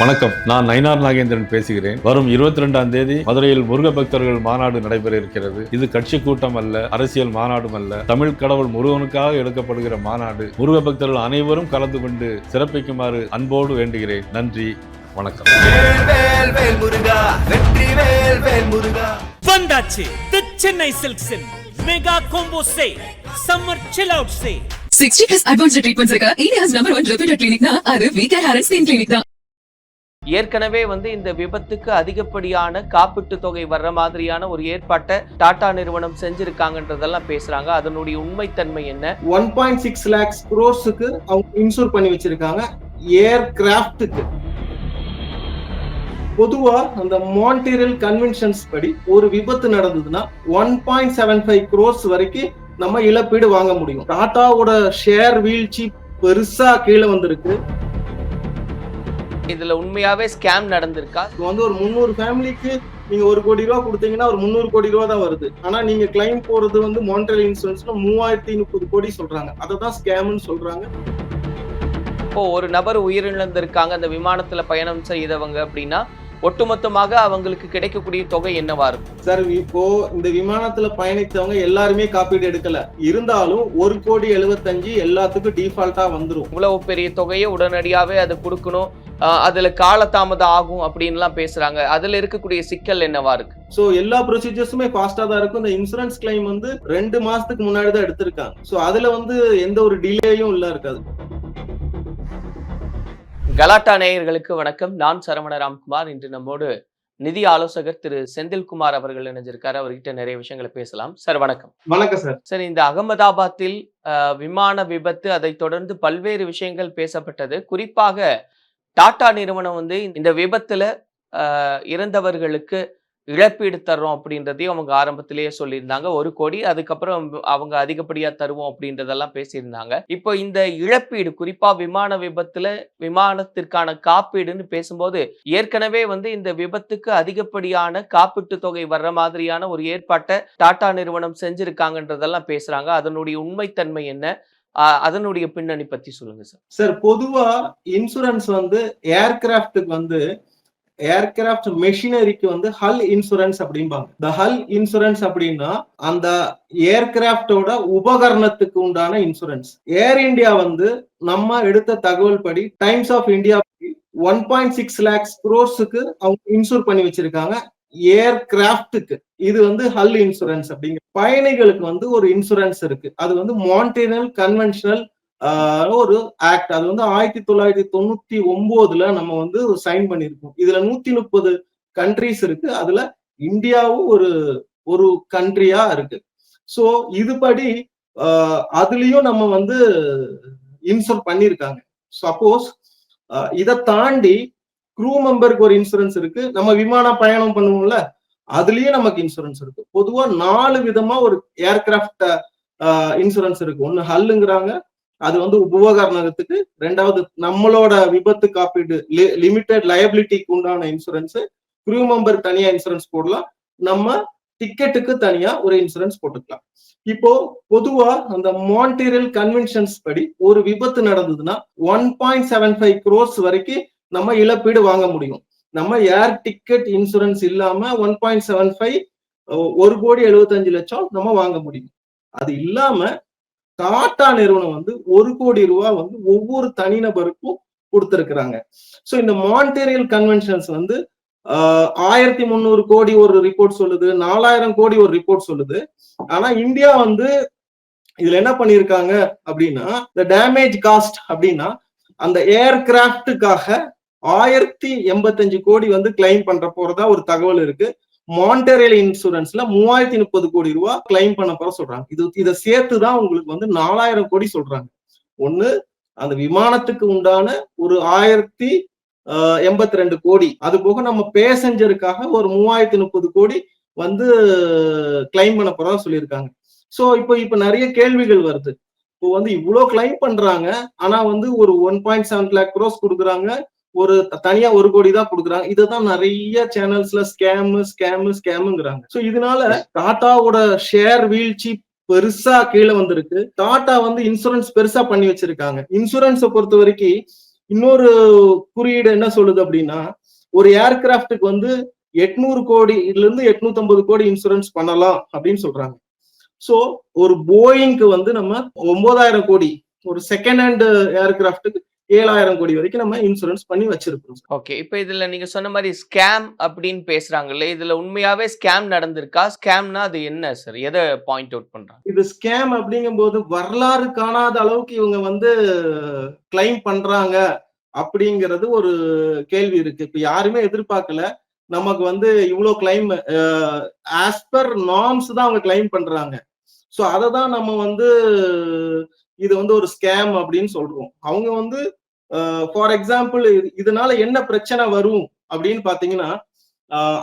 வணக்கம். நான் நயினார் நாகேந்திரன் பேசுகிறேன். வரும் இருபத்தி ரெண்டாம் தேதி மதுரையில் முருக பக்தர்கள் மாநாடு நடைபெற இருக்கிறது இது கட்சி கூட்டம் அல்ல அரசியல் மாநாடும் அல்ல. தமிழ் கடவுள் முருகனுக்காக எடுக்கப்படுகிற மாநாடு. முருக பக்தர்கள் அனைவரும் கலந்து கொண்டு சிறப்பிக்குமாறு அன்போடு வேண்டுகிறேன். நன்றி வணக்கம். வேல் வேல் வேல் முருகா வெற்றி வேல் வேல் முருகா வந்தாச்சு the Chennai சில்க்ஸின் mega combo say summer chill out say sixty plus advanced treatments இருக்க இந்தியாஸ் நம்பர் ஒன் ரெப்யூட்டட் கிளினிக்னா அது V care hair and skin clinic தான். ஏற்கனவே வந்து இந்த விபத்துக்கு அதிகப்படியான காப்பீட்டு தொகை வர்ற மாதிரியான ஒரு ஏற்பாட்டை டாடா நிறுவனம் செஞ்சிருக்காங்கன்றதெல்லாம் பேசுறாங்க. அதனுடைய உண்மைத்தன்மை என்ன? ஒன் பாயிண்ட் சிக்ஸ் லேக்ஸ் குரோர்ஸுக்கு அவங்க இன்சூர் பண்ணி வச்சிருக்காங்க. ஏர் கிராஃப்ட்டுக்கு பொதுவா அந்த மான்டீரியல் கன்வென்ஷன்ஸ் படி ஒரு விபத்து நடந்ததுன்னா one point seven five crores வரைக்கும் நம்ம இழப்பீடு வாங்க முடியும். டாட்டாவோட ஷேர் வீழ்ச்சி பெருசா கீழே வந்திருக்கு. இதுல உண்மையாவே ஸ்கேம் நடந்திருக்கா? இது வந்து ஒரு முந்நூறு ஃபேமிலிக்கு நீங்க ஒரு கோடி ரூபா கொடுத்தீங்கன்னா ஒரு முந்நூறு கோடி ரூபா தான் வருது. ஆனா நீங்க கிளைம் போறது வந்து மான்ட்ரியல் இன்சூரன்ஸ்ல மூவாயிரத்தி முப்பது கோடி சொல்றாங்க. அதை தான் ஸ்கேம்னு சொல்றாங்க. இப்போ ஒரு நபர் உயிரிழந்திருக்காங்க அந்த விமானத்துல பயணம் செய்தவங்க அப்படின்னா ஒட்டுமொத்தமாக அவங்களுக்கு கிடைக்கக்கூடிய தொகை என்னவா இருக்கும்? சார் இப்போ இந்த விமானத்துல பயணித்தவங்க எல்லாருமே காப்பீடு எடுக்கல. இருந்தாலும் ஒரு கோடி எழுபத்தஞ்சு எல்லாத்துக்கும் டிஃபால்ட்டா வந்துரும். இவ்வளவு பெரிய தொகையை உடனடியாவே அது கொடுக்கணும். அதுல காலதாமதம் ஆகும் அப்படின்லாம் பேசுறாங்க. அதுல இருக்கக்கூடிய சிக்கல் என்னவா இருக்கு? சோ எல்லா ப்ரொசீஜர்ஸுமே ஃபாஸ்டா தான் இருக்கும். இந்த இன்சூரன்ஸ் கிளைம் வந்து ரெண்டு மாசத்துக்கு முன்னாடி தான் எடுத்திருக்காங்க. சோ அதுல வந்து எந்த ஒரு டிலேயும் இல்ல இருக்காது. கலாட்டா நேயர்களுக்கு வணக்கம். நான் சரவண ராம்குமார். இன்று நம்மோடு நிதி ஆலோசகர் திரு செந்தில்குமார் அவர்கள் இணைஞ்சிருக்காரு. அவர்கிட்ட நிறைய விஷயங்களை பேசலாம். சார் வணக்கம். வணக்கம் சார். சார் இந்த அகமதாபாத்தில் விமான விபத்து அதைத் தொடர்ந்து பல்வேறு விஷயங்கள் பேசப்பட்டது. குறிப்பாக டாடா நிறுவனம் வந்து இந்த விபத்துல இறந்தவர்களுக்கு இழப்பீடு தர்றோம் அப்படின்றதையும் அவங்க ஆரம்பத்திலேயே சொல்லியிருந்தாங்க. ஒரு கோடி அதுக்கப்புறம் அவங்க அதிகப்படியா தருவோம் அப்படின்றதெல்லாம் பேசியிருந்தாங்க. இப்போ இந்த இழப்பீடு குறிப்பா விமான விபத்துல விமானத்திற்கான காப்பீடுன்னு பேசும்போது ஏற்கனவே வந்து இந்த விபத்துக்கு அதிகப்படியான காப்பீட்டு தொகை வர்ற மாதிரியான ஒரு ஏற்பாட்டை டாடா நிறுவனம் செஞ்சிருக்காங்கன்றதெல்லாம் பேசுறாங்க. அதனுடைய உண்மைத்தன்மை என்ன? ஆஹ் அதனுடைய பின்னணி பத்தி சொல்லுங்க சார். சார் பொதுவா இன்சூரன்ஸ் வந்து ஏர்கிராஃப்ட்டுக்கு வந்து ஏர்கிராஃப்ட் மெஷினரிக்கு வந்து ஹல் இன்சூரன்ஸ் அப்படிம்பாங்க. இந்த ஹல் இன்சூரன்ஸ் அப்படின்னா அந்த ஏர்கிராஃப்டோட உபகரணத்துக்கு உண்டான இன்சூரன்ஸ் ஏர் இந்தியா வந்து நம்ம எடுத்த தகவல் படி Times of India one point six lakhs குரோர்ஸுக்கு அவங்க இன்சூர் பண்ணி வச்சிருக்காங்க ஏர்கிராஃப்டுக்கு இது வந்து ஹல் இன்சூரன்ஸ் அப்படிங்கிற பயணிகளுக்கு வந்து ஒரு இன்சூரன்ஸ் இருக்கு. அது வந்து மாண்டினல் கன்வென்ஷனல் ஒரு ஆக்ட் அது வந்து ஆயிரத்தி தொள்ளாயிரத்தி தொண்ணூத்தி ஒன்பதுல நம்ம வந்து சைன் பண்ணியிருக்கோம். இதுல நூத்தி முப்பது கண்ட்ரிஸ் இருக்கு. அதுல இந்தியாவும் ஒரு ஒரு கண்ட்ரியா இருக்கு. சோ இதுபடி ஆஹ் அதுலயும் நம்ம வந்து இன்சூர் பண்ணியிருக்காங்க. சப்போஸ் இதை தாண்டி க்ரூ மெம்பருக்கு ஒரு இன்சூரன்ஸ் இருக்கு. நம்ம விமான பயணம் பண்ணுவோம்ல அதுலயும் நமக்கு இன்சூரன்ஸ் இருக்கு. பொதுவா நாலு விதமா ஒரு ஏர்கிராஃப்ட் இன்சூரன்ஸ் இருக்கு. ஒன்னு ஹல்லுங்கிறாங்க அது வந்து உபகரணத்துக்கு ரெண்டாவது நம்மளோட விபத்து காப்பீடு லிமிடெட் லயபிலிட்டிக்கு உண்டான இன்சூரன்ஸ் குரூ மெம்பர் தனியா இன்சூரன்ஸ் போடலாம். நம்ம டிக்கெட்டுக்கு தனியா ஒரு இன்சூரன்ஸ் போட்டுக்கலாம். இப்போ பொதுவா அந்த மான்டீரியல் கன்வென்ஷன்ஸ் படி ஒரு விபத்து நடந்ததுன்னா one point seven five crores வரைக்கும் நம்ம இழப்பீடு வாங்க முடியும். நம்ம ஏர் டிக்கெட் இன்சூரன்ஸ் இல்லாம ஒன் பாயிண்ட் செவன் ஃபைவ் ஒரு கோடி எழுபத்தஞ்சு லட்சம் நம்ம வாங்க முடியும். அது இல்லாம டாடா நிறுவனம் வந்து ஒரு கோடி ரூபாய் வந்து ஒவ்வொரு தனிநபருக்கும் கொடுத்திருக்கிறாங்க. ஸோ இந்த மான்டேரியல் கன்வென்ஷன்ஸ் வந்து ஆஹ் ஆயிரத்தி முந்நூறு கோடி ஒரு ரிப்போர்ட் சொல்லுது நாலாயிரம் கோடி ஒரு ரிப்போர்ட் சொல்லுது. ஆனா இந்தியா வந்து இதுல என்ன பண்ணிருக்காங்க அப்படின்னா இந்த டேமேஜ் காஸ்ட் அப்படின்னா அந்த ஏர்கிராஃப்டுக்காக ஆயிரத்தி எண்பத்தஞ்சு கோடி வந்து கிளைம் பண்ற போறதா ஒரு தகவல் இருக்கு. மான்டரியல் இன்சூரன்ஸ்ல மூவாயிரத்தி முப்பது கோடி ரூபா கிளைம் பண்ண போற சொல்றாங்க. இது இதை சேர்த்து தான் உங்களுக்கு வந்து நாலாயிரம் கோடி சொல்றாங்க. ஒண்ணு அந்த விமானத்துக்கு உண்டான ஒரு ஆயிரத்தி எண்பத்தி ரெண்டு கோடி. அது போக நம்ம பேசஞ்சருக்காக ஒரு மூவாயிரத்தி முப்பது கோடி வந்து கிளைம் பண்ண போறதா சொல்லியிருக்காங்க. ஸோ இப்போ இப்போ நிறைய கேள்விகள் வருது. இப்போ வந்து இவ்வளோ கிளைம் பண்றாங்க ஆனா வந்து ஒரு one point seven lakh crores கொடுக்குறாங்க. ஒரு தனியா ஒரு கோடி தான் கொடுக்குறாங்க. இதுதான் நிறைய சேனல்ஸ்ல ஸ்கேமு ஸ்கேமு ஸ்கேமுங்கிறாங்க சோ இதனால டாட்டாவோட ஷேர் வீழ்ச்சி பெருசா கீழே வந்திருக்கு. டாடா வந்து இன்சூரன்ஸ் பெருசா பண்ணி வச்சிருக்காங்க. இன்சூரன்ஸை பொறுத்த வரைக்கும் இன்னொரு குறியீடு என்ன சொல்லுது அப்படின்னா ஒரு ஏர்கிராஃப்ட்டுக்கு வந்து எட்நூறு கோடி இதுல இருந்து எட்நூத்தி ஐம்பது கோடி இன்சூரன்ஸ் பண்ணலாம் அப்படின்னு சொல்றாங்க. சோ ஒரு போயிங்க்கு வந்து நம்ம ஒன்பதாயிரம் கோடி ஒரு செகண்ட் ஹேண்ட் ஏர்கிராஃப்ட்டுக்கு ஏழாயிரம் கோடி வரைக்கும் நம்ம இன்சூரன்ஸ் பண்ணி வச்சிருக்கோம் ஓகே இப்போ இதுல நீங்க சொன்ன மாதிரி ஸ்கேம் அப்படின்னு பேசுறாங்கல்ல இதுல உண்மையாவே ஸ்கேம் நடந்திருக்கா? ஸ்கேம்னா அது என்ன சார் எதை பாயிண்ட் அவுட் பண்றாங்க? இது ஸ்கேம் அப்படிங்கும்போது வரலாறு காணாத அளவுக்கு இவங்க வந்து கிளைம் பண்றாங்க அப்படிங்கிறது ஒரு கேள்வி இருக்கு. இப்ப யாருமே எதிர்பார்க்கல நமக்கு வந்து இவ்வளோ கிளைம் ஆஸ் பர் நார்ம்ஸ் தான் அவங்க கிளைம் பண்றாங்க. ஸோ அதை தான் நம்ம வந்து இது வந்து ஒரு ஸ்கேம் அப்படின்னு சொல்றோம். அவங்க வந்து ஃபார் எக்ஸாம்பிள் இதனால என்ன பிரச்சனை வரும் அப்படின்னு பாத்தீங்கன்னா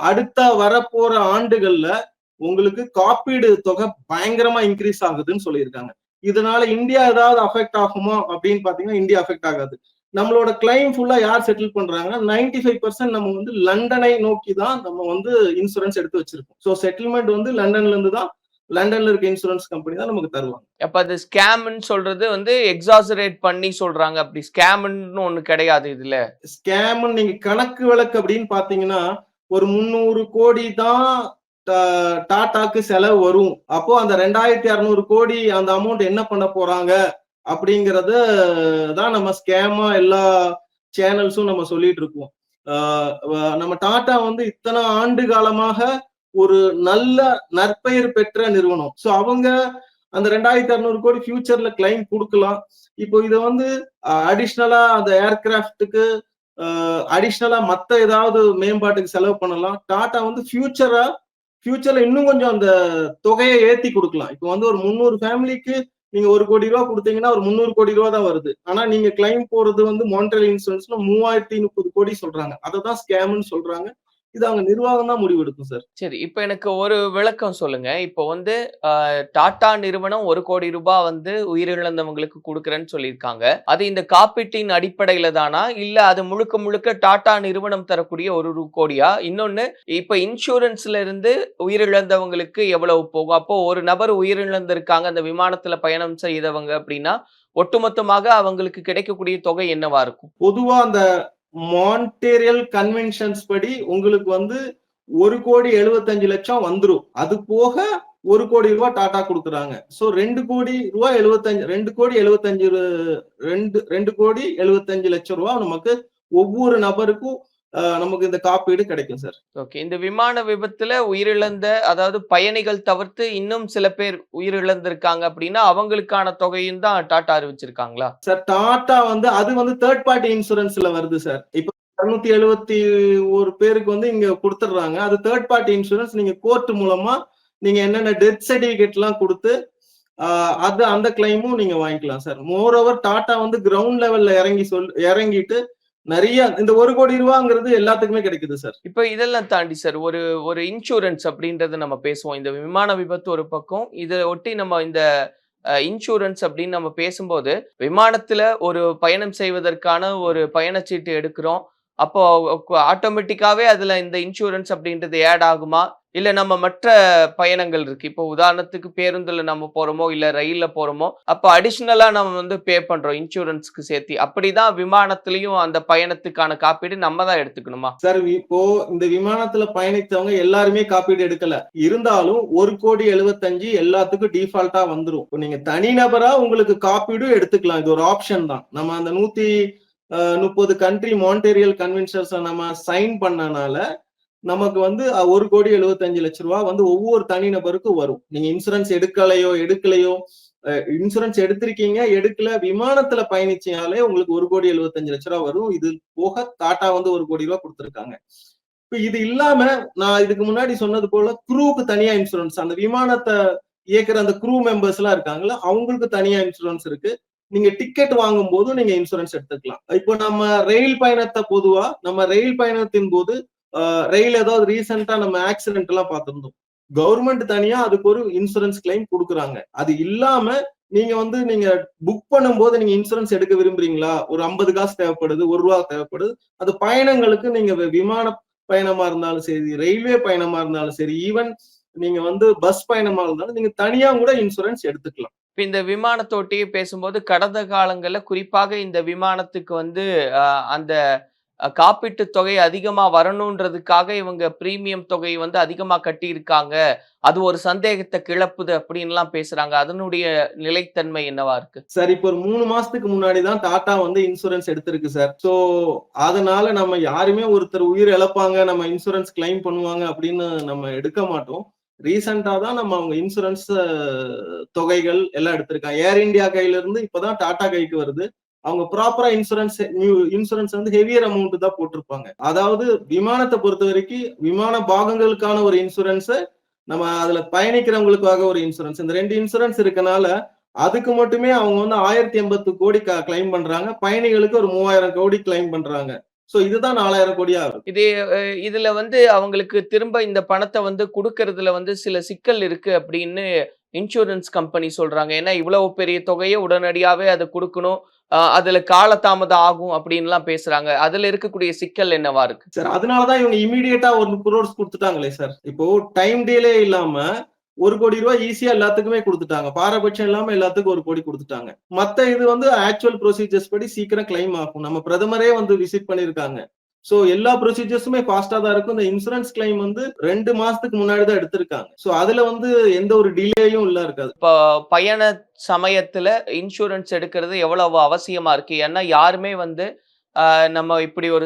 அடுத்த வரப்போற ஆண்டுகள்ல உங்களுக்கு காப்பீடு தொகை பயங்கரமா இன்க்ரீஸ் ஆகுதுன்னு சொல்லியிருக்காங்க. இதனால இந்தியா ஏதாவது அஃபெக்ட் ஆகுமா அப்படின்னு பாத்தீங்கன்னா இந்தியா அஃபெக்ட் ஆகாது. நம்மளோட கிளைம் ஃபுல்லா யார் செட்டில் பண்றாங்க 95% ஃபைவ் பர்சன்ட் நம்ம வந்து லண்டனை நோக்கி தான் நம்ம வந்து இன்சூரன்ஸ் எடுத்து வச்சிருக்கோம். ஸோ செட்டில்மெண்ட் வந்து லண்டன்ல இருந்து தான் லண்டன்ல இருக்க இன்சூரன்ஸ் கம்பெனி தான் நமக்கு தருவாங்க. அப்ப அது ஸ்கேம்னு சொல்றது வந்து எக்ஸாசரேட் பண்ணி சொல்றாங்க. அப்படி ஸ்கேம்னு ஒண்ணு கிடையாது இதுல. ஸ்கேம் நீங்க கணக்கு வழக்கு அப்படின்னு பாத்தீங்கன்னா ஒரு முந்நூறு கோடி தான் டாட்டாக்கு செலவு வரும். அப்போ அந்த ரெண்டாயிரத்தி அறுநூறு கோடி அந்த அமௌண்ட் என்ன பண்ண போறாங்க? அப்படிங்கறத தான் நம்ம ஸ்கேமா எல்லா சேனல்ஸும் நம்ம சொல்லிட்டு இருக்கோம். நம்ம டாடா வந்து இத்தனை ஆண்டு காலமாக ஒரு நல்ல நற்பெயர் பெற்ற நிறுவனம். சோ அவங்க அந்த ரெண்டாயிரத்தி அறுநூறு கோடி ஃபியூச்சர்ல கிளைம் கொடுக்கலாம். இப்போ இதை வந்து அடிஷ்னலா அந்த ஏர்கிராஃப்ட்டுக்கு அடிஷ்னலா மத்த ஏதாவது மேம்பாட்டுக்கு செலவு பண்ணலாம். டாடா வந்து ஃபியூச்சரா ஃபியூச்சர்ல இன்னும் கொஞ்சம் அந்த தொகையை ஏத்தி கொடுக்கலாம். இப்போ வந்து ஒரு முந்நூறு ஃபேமிலிக்கு நீங்க ஒரு கோடி ரூபா கொடுத்தீங்கன்னா ஒரு முந்நூறு கோடி ரூபா தான் வருது. ஆனா நீங்க கிளைம் போறது வந்து மானிட்டரி இன்சூரன்ஸ்ல மூவாயிரத்தி முப்பது கோடி சொல்றாங்க. அதை தான் ஸ்கேம்னு சொல்றாங்க. இது அவங்க நிர்வாகம் தான் முடிவெடுக்கும் சார். சரி இப்போ எனக்கு ஒரு விளக்கம் சொல்லுங்க. இப்போ வந்து டாடா நிறுவனம் ஒரு கோடி ரூபாய் வந்து உயிரிழந்தவங்களுக்கு கொடுக்குறேன்னு சொல்லியிருக்காங்க. அது இந்த காப்பீட்டின் அடிப்படையில தானா? இல்ல அது முழுக்க முழுக்க டாடா நிறுவனம் தரக்கூடிய ஒரு கோடியா? இன்னொன்னு இப்போ இன்சூரன்ஸ்ல இருந்து உயிரிழந்தவங்களுக்கு எவ்வளவு போகும்? அப்போ ஒரு நபர் உயிரிழந்திருக்காங்க அந்த விமானத்துல பயணம் செய்தவங்க அப்படின்னா ஒட்டுமொத்தமாக அவங்களுக்கு கிடைக்கக்கூடிய தொகை என்னவா இருக்கும்? பொதுவா அந்த மான்டேரியல் கன்வென்ஷன்ஸ் படி உங்களுக்கு வந்து ஒரு கோடி எழுபத்தஞ்சு லட்சம் வந்துடும் அது போக ஒரு கோடி ரூபாய் டாடா கொடுக்குறாங்க. ஸோ ரெண்டு கோடி ரூபாய் எழுபத்தஞ்சு ரெண்டு கோடி எழுபத்தஞ்சு ரெண்டு ரெண்டு கோடி எழுபத்தஞ்சு லட்சம் ரூபாய் நமக்கு ஒவ்வொரு நபருக்கும் நமக்கு இந்த காப்பீடு கிடைக்கும் சார். ஓகே. இந்த விமான விபத்துல உயிரிழந்த அதாவது பயணிகள் தவிர்த்து இன்னும் சில பேர் உயிரிழந்திருக்காங்க அப்படின்னா அவங்களுக்கான தொகையும் தான் டாட்டா அறிவிச்சிருக்காங்களா? சார் டாடா வந்து அது வந்து தேர்ட் பார்ட்டி இன்சூரன்ஸ்ல வருது சார். இப்போ இருநூத்தி எழுபத்தி ஒரு பேருக்கு வந்து இங்க கொடுத்துடுறாங்க. அது தேர்ட் பார்ட்டி இன்சூரன்ஸ் நீங்க கோர்ட் மூலமா நீங்க என்னென்ன டெத் சர்டிபிகேட் எல்லாம் கொடுத்து அது அந்த கிளைமும் நீங்க வாங்கிக்கலாம் சார். மோர் ஓவர் டாடா வந்து கிரவுண்ட் லெவல்ல இறங்கி சொல் இறங்கிட்டு நிறைய இந்த ஒரு கோடி ரூபாங்கிறது எல்லாத்துக்குமே கிடைக்குது சார். இப்போ இதெல்லாம் தாண்டி சார் ஒரு ஒரு இன்சூரன்ஸ் அப்படின்றத நம்ம பேசுவோம். இந்த விமான விபத்து ஒரு பக்கம் இதை ஒட்டி நம்ம இந்த இன்சூரன்ஸ் அப்படின்னு நம்ம பேசும்போது விமானத்துல ஒரு பயணம் செய்வதற்கான ஒரு பயணச்சீட்டு எடுக்கிறோம். அப்போ ஆட்டோமேட்டிக்காவே அதுல இந்த இன்சூரன்ஸ் அப்படின்றது ஆட் ஆகுமா? இல்லை நம்ம மற்ற பயணங்கள் இருக்குது இப்போ உதாரணத்துக்கு பேருந்தில் நம்ம போகிறோமோ இல்லை ரயிலில் போகிறோமோ அப்போ அடிஷ்னலாக நம்ம வந்து பே பண்ணுறோம் இன்சூரன்ஸ்க்கு சேர்த்து. அப்படிதான் விமானத்துலேயும் அந்த பயணத்துக்கான காப்பீடு நம்ம தான் எடுத்துக்கணுமா? சார் இப்போ இந்த விமானத்தில் பயணித்தவங்க எல்லாருமே காப்பீடு எடுக்கல. இருந்தாலும் ஒரு கோடி எழுபத்தஞ்சு எல்லாத்துக்கும் டிஃபால்ட்டாக வந்துடும் இப்போ தனிநபராக உங்களுக்கு காப்பீடும் எடுத்துக்கலாம். இது ஒரு ஆப்ஷன் தான். நம்ம அந்த நூற்றி முப்பது கண்ட்ரி மானிட்டரியல் கன்வென்ஷன்ஸ் நம்ம சைன் பண்ணனால நமக்கு வந்து ஒரு கோடி எழுபத்தஞ்சு லட்ச ரூபா வந்து ஒவ்வொரு தனிநபருக்கும் வரும். நீங்க இன்சூரன்ஸ் எடுக்கலையோ எடுக்கலையோ இன்சூரன்ஸ் எடுத்திருக்கீங்க எடுக்கல விமானத்துல பயணிச்சாலே உங்களுக்கு ஒரு கோடி எழுபத்தஞ்சு லட்ச ரூபா வரும். இது போக டாடா வந்து ஒரு கோடி ரூபா கொடுத்துருக்காங்க. இப்ப இது இல்லாம நான் இதுக்கு முன்னாடி சொன்னது போல குரூவுக்கு தனியா இன்சூரன்ஸ் அந்த விமானத்தை இயக்குற அந்த குரூ மெம்பர்ஸ் எல்லாம் இருக்காங்களா அவங்களுக்கு தனியா இன்சூரன்ஸ் இருக்கு. நீங்க டிக்கெட் வாங்கும் போதும் நீங்க இன்சூரன்ஸ் எடுத்துக்கலாம். இப்போ நம்ம ரயில் பயணத்தை பொதுவா நம்ம ரயில் பயணத்தின் போது ரயில் ஏதாவது ரீசெண்டா நம்ம ஆக்சிடென்ட் எல்லாம் பார்த்திருந்தோம். கவர்மெண்ட் தனியா அதுக்கு ஒரு இன்சூரன்ஸ் கிளைம் கொடுக்குறாங்க. அது இல்லாம நீங்க வந்து நீங்க புக் பண்ணும்போது நீங்க இன்சூரன்ஸ் எடுக்க விரும்புறீங்களா? ஒரு ஐம்பது காசு தேவைப்படுது ஒரு ரூபா தேவைப்படுது. அது பயணங்களுக்கு நீங்க விமான பயணமா இருந்தாலும் சரி ரயில்வே பயணமா இருந்தாலும் சரி ஈவன் நீங்க வந்து பஸ் பயணமா இருந்தாலும் நீங்க தனியா கூட இன்சூரன்ஸ் எடுத்துக்கலாம். இப்போ இந்த விமானத்தோட்டியே பேசும்போது கடந்த காலங்களில் குறிப்பாக இந்த விமானத்துக்கு வந்து அந்த காப்பீட்டு காப்பீட்டுத் தொகை அதிகமாக வரணுன்றதுக்காக இவங்க பிரீமியம் தொகை வந்து அதிகமாக கட்டியிருக்காங்க. அது ஒரு சந்தேகத்தை கிளப்புது அப்படின்லாம் பேசுறாங்க. அதனுடைய நிலைத்தன்மை என்னவா இருக்கு? சார் இப்போ ஒரு மூணு மாசத்துக்கு முன்னாடி தான் டாடா வந்து இன்சூரன்ஸ் எடுத்திருக்கு சார். ஸோ அதனால நம்ம யாருமே ஒருத்தர் உயிர் இழப்பாங்க நம்ம இன்சூரன்ஸ் கிளைம் பண்ணுவாங்க அப்படின்னு நம்ம எடுக்க மாட்டோம். ரீசெண்டா தான் நம்ம அவங்க இன்சூரன்ஸ் தொகைகள் எல்லாம் எடுத்திருக்காங்க. ஏர் இந்தியா கையில இருந்து இப்பதான் டாடா கைக்கு வருது. அவங்க ப்ராப்பரா இன்சூரன்ஸ் இன்சூரன்ஸ் வந்து ஹெவியர் அமௌண்ட் தான் போட்டிருப்பாங்க. அதாவது விமானத்தை பொறுத்த வரைக்கும் விமான பாகங்களுக்கான ஒரு இன்சூரன்ஸ் நம்ம அதுல பயணிக்கிறவங்களுக்காக ஒரு இன்சூரன்ஸ் இந்த ரெண்டு இன்சூரன்ஸ் இருக்கனால அதுக்கு மட்டுமே அவங்க வந்து ஆயிரத்தி எண்பத்து கோடி கிளைம் பண்றாங்க. பயணிகளுக்கு ஒரு மூவாயிரம் கோடி கிளைம் பண்றாங்க. சோ இதுதான் நாலாயிரம் கோடியா இருக்கும் இது இதுல வந்து அவங்களுக்கு திரும்ப இந்த பணத்தை வந்து கொடுக்கறதுல வந்து சில சிக்கல் இருக்கு அப்படின்னு இன்சூரன்ஸ் கம்பெனி சொல்றாங்க. ஏன்னா இவ்வளவு பெரிய தொகையை உடனடியாவே அதை கொடுக்கணும். அதில் அதுல காலதாமதம் ஆகும் அப்படின்லாம் பேசுறாங்க. அதுல இருக்கக்கூடிய சிக்கல் என்னவா இருக்கு? சார் அதனாலதான் இவங்க இமீடியட்டா ஒரு குரோர்ஸ் கொடுத்துட்டாங்களே சார். இப்போ டைம் டேலே இல்லாம ஒரு கோடி ரூபாய் ஈஸியா எல்லாத்துக்குமே கொடுத்துட்டாங்க. பாரபட்சம் இல்லாம எல்லாத்துக்கும் ஒரு கோடி கொடுத்துட்டாங்க. மத்த இது வந்து ஆக்சுவல் ப்ரொசீஜர்ஸ் படி சீக்கிரம் கிளைம் ஆகும். நம்ம பிரதமரே வந்து விசிட் பண்ணிருக்காங்க. சோ எல்லா ப்ரொசீஜர்ஸுமே ஃபாஸ்டா தான் இருக்கும். இந்த இன்சூரன்ஸ் கிளைம் வந்து ரெண்டு மாசத்துக்கு முன்னாடி தான் எடுத்திருக்காங்க. சோ அதுல வந்து எந்த ஒரு டிலேயும் இல்ல இருக்காது. இப்போ பயண சமயத்துல இன்சூரன்ஸ் எடுக்கிறது எவ்வளவு அவசியமா இருக்கு? ஏன்னா யாருமே வந்து நம்ம இப்படி ஒரு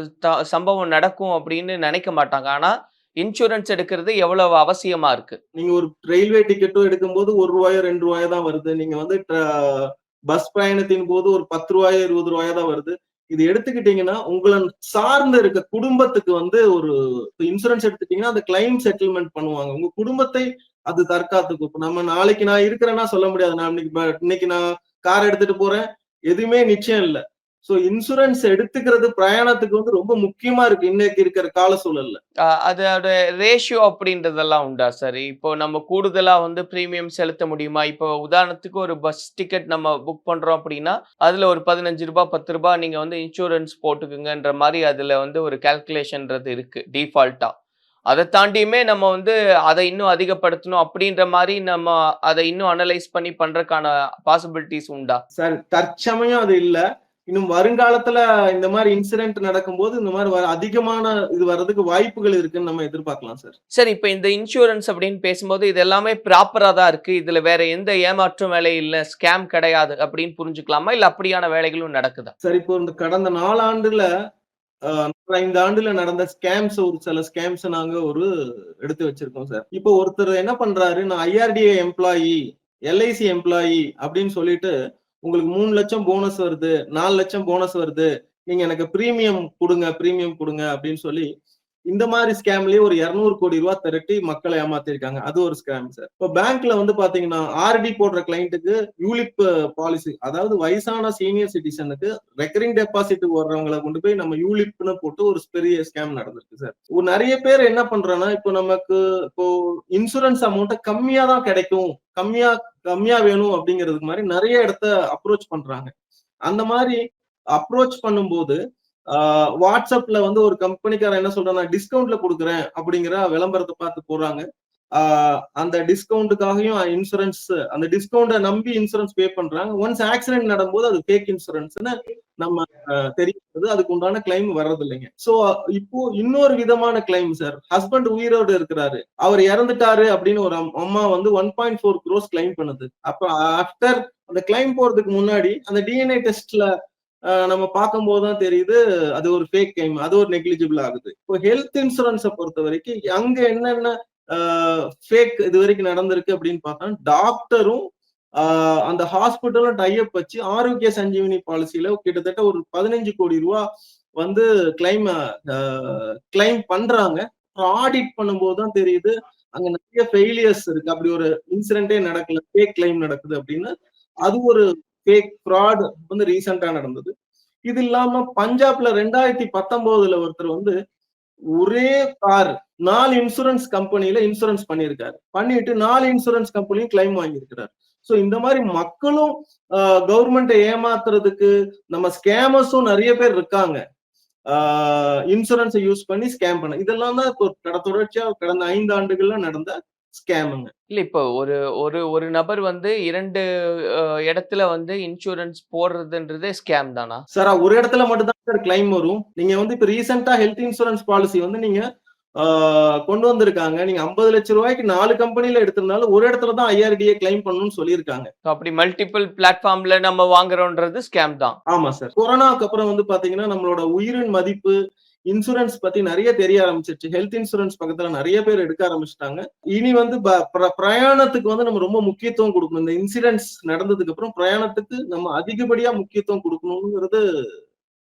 சம்பவம் நடக்கும் அப்படின்னு நினைக்க மாட்டாங்க. ஆனா இன்சூரன்ஸ் எடுக்கிறது எவ்வளவு அவசியமா இருக்கு? நீங்க ஒரு ரயில்வே டிக்கெட்டும் எடுக்கும்போது ஒரு ரூபாயோ ரெண்டு ரூபாயோ தான் வருது. நீங்க வந்து பஸ் பயணத்தின் போது ஒரு பத்து ரூபாயோ இருபது ரூபாயோ தான் வருது. இது எடுத்துக்கிட்டீங்கன்னா உங்களை சார்ந்து இருக்க குடும்பத்துக்கு வந்து ஒரு இன்சூரன்ஸ் எடுத்துட்டீங்கன்னா அந்த கிளைம் செட்டில்மெண்ட் பண்ணுவாங்க. உங்க குடும்பத்தை அது தற்காத்துக்கும். இப்ப நம்ம நாளைக்கு நான் இருக்கிறேன்னா சொல்ல முடியாது. நான் இன்னைக்கு இன்னைக்கு நான் கார் எடுத்துட்டு போறேன். எதுவுமே நிச்சயம் இல்ல. சோ இன்சூரன்ஸ் எடுத்துக்கிறது பிரயாணத்துக்கு வந்து ரொம்ப முக்கியமா இருக்கு இன்னைக்கு இருக்கிற கால சூழல்ல. அதோட ரேஷியோ அப்படின்றதெல்லாம் உண்டா சார் இப்போ நம்ம கூடுதலா வந்து பிரீமியம் செலுத்த முடியுமா? இப்போ உதாரணத்துக்கு ஒரு பஸ் டிக்கெட் நம்ம புக் பண்றோம் அப்படின்னா அதுல ஒரு பதினஞ்சு ரூபாய் பத்து ரூபாய் நீங்க வந்து இன்சூரன்ஸ் போட்டுக்குங்கன்ற மாதிரி அதுல வந்து ஒரு கால்குலேஷன்றது இருக்கு டிஃபால்ட்டா அதை தாண்டியுமே நம்ம வந்து அதை இன்னும் அதிகப்படுத்தணும் அப்படின்ற மாதிரி நம்ம அதை இன்னும் அனலைஸ் பண்ணி பண்றதுக்கான பாசிபிலிட்டிஸ் உண்டா? சார் தற்சமயம் அது இல்ல. இன்னும் வருங்காலத்துல இந்த மாதிரி இன்சிடென்ட் நடக்கும்போது இந்த மாதிரி அதிகமான இது வர்றதுக்கு வாய்ப்புகள் இருக்குன்னு நம்ம எதிர்பார்க்கலாம் சார். சரி இப்போ இந்த இன்சூரன்ஸ் அப்படின்னு பேசும்போது இது எல்லாமே ப்ராப்பரா தான் இருக்கு. இதுல வேற எந்த ஏமாற்றும் வேலை இல்ல. ஸ்கேம் கிடையாது அப்படின்னு புரிஞ்சுக்கலாமா? இல்ல அப்படியான வேலைகளும் நடக்குதா? சார் இப்போ இந்த கடந்த நாலாண்டுல ஐந்து ஆண்டுல நடந்த ஸ்கேம்ஸ் ஒரு சில ஸ்கேம்ஸ் நாங்க ஒரு எடுத்து வச்சிருக்கோம் சார். இப்போ ஒருத்தர் என்ன பண்றாரு? நான் ஐஆர்டிஏ எம்ப்ளாயி எல்ஐசி எம்ப்ளாயி அப்படின்னு சொல்லிட்டு உங்களுக்கு மூணு லட்சம் போனஸ் வருது நாலு லட்சம் போனஸ் வருது. நீங்க எனக்கு பிரீமியம் கொடுங்க பிரீமியம் கொடுங்க அப்படின்னு சொல்லி இந்த மாதிரி ஸ்கேம்லயே ஒரு இருநூறு கோடி ரூபாய் திரட்டி மக்களை ஏமாத்திருக்காங்க. அது ஒரு ஸ்கேம் சார் இப்போ பேங்க்ல வந்து பாத்தீங்கன்னா ஆர்டி போடுற கிளைண்ட்டுக்கு யூலிப் பாலிசி அதாவது வயசான சீனியர் சிட்டிசனுக்கு ரெக்கரிங் டெபாசிட் வர்றவங்களை கொண்டு போய் நம்ம யூலிப்னு போட்டு ஒரு பெரிய ஸ்கேம் நடந்திருக்கு சார் ஒரு நிறைய பேர் என்ன பண்றோம்னா இப்போ நமக்கு இப்போ இன்சூரன்ஸ் அமௌண்ட்டை கம்மியா தான் கிடைக்கும். கம்மியா கம்மியா வேணும் அப்படிங்கிறதுக்கு மாதிரி நிறைய இடத்த அப்ரோச் பண்றாங்க. அந்த மாதிரி அப்ரோச் பண்ணும்போது வாட்ஸ்அப்ல வந்து ஒரு கம்பெனிக்காரன் என்ன சொல்றான் நான் டிஸ்கவுண்ட்ல கொடுக்குறேன் அப்படிங்கிற விளம்பரத்தை பார்த்து போறாங்க அந்த டிஸ்கவுண்ட்டுக்காகவும் இன்சூரன்ஸ் அந்த டிஸ்கவுண்ட்டை நம்பி இன்சூரன்ஸ் பே பண்றாங்க. ஒன்ஸ் ஆக்சிடென்ட் நடக்கும்போது அது ஃபேக் இன்சூரன்ஸ்னு நம்ம தெரியாது தெரியுது அதுக்கு உண்டான கிளைம் வர்றது இல்லைங்க சோ இப்போ இன்னொரு விதமான கிளைம் சார் ஹஸ்பண்ட் உயிரோடு இருக்கிறாரு. அவர் இறந்துட்டாரு அப்படின்னு ஒரு அம்மா வந்து one point four crores claim பண்ணுது. அப்ப ஆஃப்டர் அந்த கிளைம் போறதுக்கு முன்னாடி அந்த டிஎன்ஏ டெஸ்ட்ல நம்ம பார்க்கும்போது தான் தெரியுது அது ஒரு ஃபேக் கிளைம் அது ஒரு நெக்லிஜிபிள் ஆகுது. இப்போ ஹெல்த் இன்சூரன்ஸை பொறுத்த வரைக்கும் அங்க என்னென்ன ஃபேக் இது வரைக்கும் நடந்திருக்கு அப்படின்னு பார்த்தா டாக்டரும் அந்த ஹாஸ்பிட்டலும் டைப் வச்சு ஆரோக்கிய சஞ்சீவினி பாலிசியில கிட்டத்தட்ட ஒரு பதினஞ்சு கோடி ரூபா வந்து கிளைம் கிளைம் பண்றாங்க. ஆடிட் பண்ணும்போது தான் தெரியுது அங்க நிறைய ஃபெயிலியர்ஸ் இருக்கு. அப்படி ஒரு இன்சிடென்டே நடக்கல ஃபேக் கிளைம் நடக்குது அப்படின்னு. அது ஒரு ஃபேக் ஃப்ராடு வந்து ரீசெண்டா நடந்தது. இது இல்லாம பஞ்சாப்ல ரெண்டாயிரத்தி பத்தொன்பதுல ஒருத்தர் வந்து ஒரே கார் நாலு இன்சூரன்ஸ் கம்பெனில இன்சூரன்ஸ் பண்ணியிருக்காரு. பண்ணிட்டு நாலு இன்சூரன்ஸ் கம்பெனியும் கிளைம் வாங்கியிருக்கிறார். ஸோ இந்த மாதிரி மக்களும் கவர்மெண்ட்டை ஏமாத்துறதுக்கு நம்ம ஸ்கேமர்ஸும் நிறைய பேர் இருக்காங்க. இன்சூரன்ஸை யூஸ் பண்ணி ஸ்கேம் பண்ண. இதெல்லாம் தான் இப்போ தொடர்ச்சியா கடந்த ஐந்து ஆண்டுகள்ல நடந்த ஸ்கேமுங்க. இல்ல இப்போ ஒரு ஒரு ஒரு நபர் வந்து இரண்டு இடத்துல வந்து இன்சூரன்ஸ் போடுறதுன்றதே ஸ்கேம் தானா? சார் ஒரு இடத்துல மட்டும் தான் சார் கிளைம் வரும். நீங்க வந்து இப்ப ரீசெண்டா ஹெல்த் இன்சூரன்ஸ் பாலிசி வந்து நீங்க கொண்டு வந்திருக்காங்க. நீங்க ஐம்பது லட்சம் ரூபாய்க்கு நாலு கம்பெனில எடுத்திருந்தாலும் ஒரு இடத்துல தான் ஐஆர்டிஏ கிளைம் பண்ணணும்னு சொல்லியிருக்காங்க. அப்படி மல்டிபிள் பிளாட்ஃபார்ம்ல நம்ம வாங்குறோன்றது ஸ்கேம் தான். ஆமா சார். கொரோனாக்கு அப்புறம் வந்து பாத்தீங்கன்னா நம்மளோட உயிரின் மதிப்பு இன்சூரன்ஸ் பத்தி நிறைய தெரிய ஆரம்பிச்சிருச்சு. ஹெல்த் இன்சூரன்ஸ் பக்கத்துல நிறைய பேர் எடுக்க ஆரம்பிச்சிட்டாங்க. இனி வந்து ப- பிரயாணத்துக்கு வந்து நம்ம ரொம்ப முக்கியத்துவம் கொடுக்கணும். இந்த இன்சிடென்ட்ஸ் நடந்ததுக்கு அப்புறம் பிரயாணத்துக்கு நம்ம அதிகப்படியா முக்கியத்துவம் கொடுக்கணுங்கிறது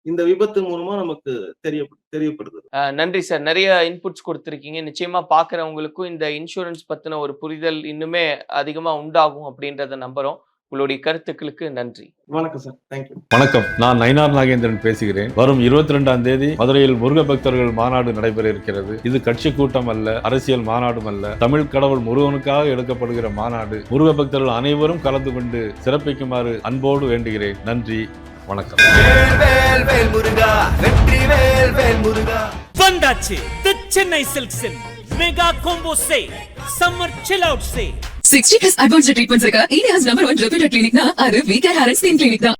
இந்த விபத்து மூலமா நமக்கு தெரிய தெரியப்படுது. நன்றி சார். நிறைய இன்புட்ஸ் கொடுத்துருக்கீங்க. நிச்சயமா பாக்குறவங்களுக்கும் இந்த இன்சூரன்ஸ் பத்தின ஒரு புரிதல் இன்னுமே அதிகமா உண்டாகும் அப்படின்றத நம்புறோம். உங்களுடைய கருத்துக்களுக்கு நன்றி. வணக்கம் சார். தேங்க்யூ வணக்கம். நான் நயினார் நாகேந்திரன் பேசுகிறேன். வரும் இருபத்தி ரெண்டாம் தேதி மதுரையில் முருக பக்தர்கள் மாநாடு நடைபெற இருக்கிறது இது கட்சி கூட்டம் அல்ல அரசியல் மாநாடும் அல்ல. தமிழ் கடவுள் முருகனுக்காக எடுக்கப்படுகிற மாநாடு. முருக பக்தர்கள் அனைவரும் கலந்து கொண்டு சிறப்பிக்குமாறு அன்போடு வேண்டுகிறேன். நன்றி வணக்கம். வேல் வேல் வேல் முருகா வெற்றி வேல் வேல் முருகா வந்தாச்சு the Chennai சில்க்ஸின் mega combo say summer chill out say sixty plus advanced treatments இருக்க இந்தியாஸ் நம்பர் ஒன் ரெப்யூட்டட் கிளினிக்னா அது வீக்கர் ஹாரன் ஸ்கின் கிளினிக் தான்